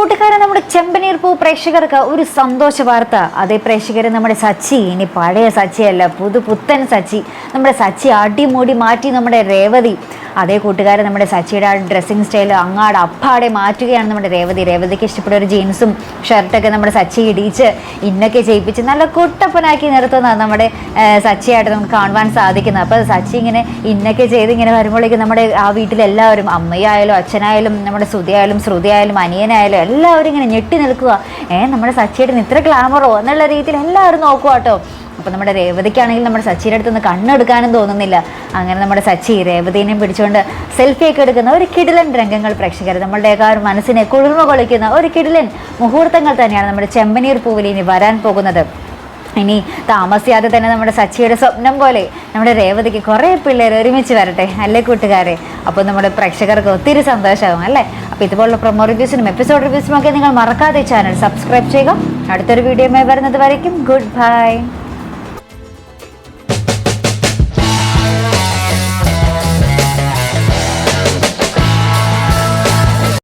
കൂട്ടുകാരെ നമ്മുടെ ചെമ്പനീർ പൂ പ്രേക്ഷകർക്ക് ഒരു സന്തോഷ വാർത്ത. അതേ പ്രേക്ഷകർ നമ്മുടെ സച്ചി ഇനി പഴയ സച്ചിയല്ല പുതു പുത്തൻ സച്ചി. നമ്മുടെ സച്ചി അടിമൂടി മാറ്റി നമ്മുടെ രേവതി. അതേ കൂട്ടുകാരെ നമ്മുടെ സച്ചിയുടെ ആ ഡ്രസ്സിങ് സ്റ്റൈൽ അങ്ങാട് അപ്പാടെ മാറ്റുകയാണ് നമ്മുടെ രേവതി. രേവതിക്ക് ഇഷ്ടപ്പെട്ട ഒരു ജീൻസും ഷർട്ടൊക്കെ നമ്മുടെ സച്ചി ഇടിച്ച് ഇന്നൊക്കെ ചെയ്യിപ്പിച്ച് നല്ല കുട്ടപ്പനാക്കി നിർത്തുന്നതാണ് നമ്മുടെ സച്ചിയായിട്ട് നമുക്ക് കാണുവാൻ സാധിക്കുന്നത്. അപ്പോൾ സച്ചി ഇങ്ങനെ ഇന്നൊക്കെ ചെയ്ത് ഇങ്ങനെ വരുമ്പോഴേക്കും നമ്മുടെ ആ വീട്ടിലെല്ലാവരും അമ്മയായാലും അച്ഛനായാലും നമ്മുടെ ശ്രുതിയായാലും ശ്രുതിയായാലും അനിയനായാലും എല്ലാവരും ഇങ്ങനെ ഞെട്ടി നിൽക്കുക. ഏ നമ്മുടെ സച്ചിയുടെ ഇത്ര ഗ്ലാമറോ എന്നുള്ള രീതിയിൽ എല്ലാവരും നോക്കുക കേട്ടോ അപ്പോൾ നമ്മുടെ രേവതിക്കാണെങ്കിൽ നമ്മുടെ സച്ചിയുടെ അടുത്ത് കണ്ണെടുക്കാനും തോന്നുന്നില്ല. അങ്ങനെ നമ്മുടെ സച്ചി രേവതിനെയും പിടിച്ചുകൊണ്ട് സെൽഫിയൊക്കെ എടുക്കുന്ന ഒരു കിടിലൻ രംഗങ്ങൾ പ്രേക്ഷകർ. നമ്മളുടെയൊക്കെ ആ ഒരു മനസ്സിനെ കുളിർമ കൊളിക്കുന്ന ഒരു കിടിലൻ മുഹൂർത്തങ്ങൾ തന്നെയാണ് നമ്മുടെ ചെമ്പനീർ പൂവിൽ ഇനി വരാൻ പോകുന്നത്. ഇനി താമസിയാതെ തന്നെ നമ്മുടെ സച്ചിയുടെ സ്വപ്നം പോലെ നമ്മുടെ രേവതിക്ക് കുറേ പിള്ളേർ ഒരുമിച്ച് വരട്ടെ അല്ലേ കൂട്ടുകാരെ? അപ്പോൾ നമ്മുടെ പ്രേക്ഷകർക്ക് ഒത്തിരി സന്തോഷമാകും അല്ലേ? അപ്പോൾ ഇതുപോലുള്ള പ്രൊമോ റിവ്യൂസിനും എപ്പിസോഡ് റിവ്യൂസിനും ഒക്കെ നിങ്ങൾ മറക്കാതെ ചാനൽ സബ്സ്ക്രൈബ് ചെയ്യുക. അടുത്തൊരു വീഡിയോയുമായി വരുന്നത് വരയ്ക്കും. Good bye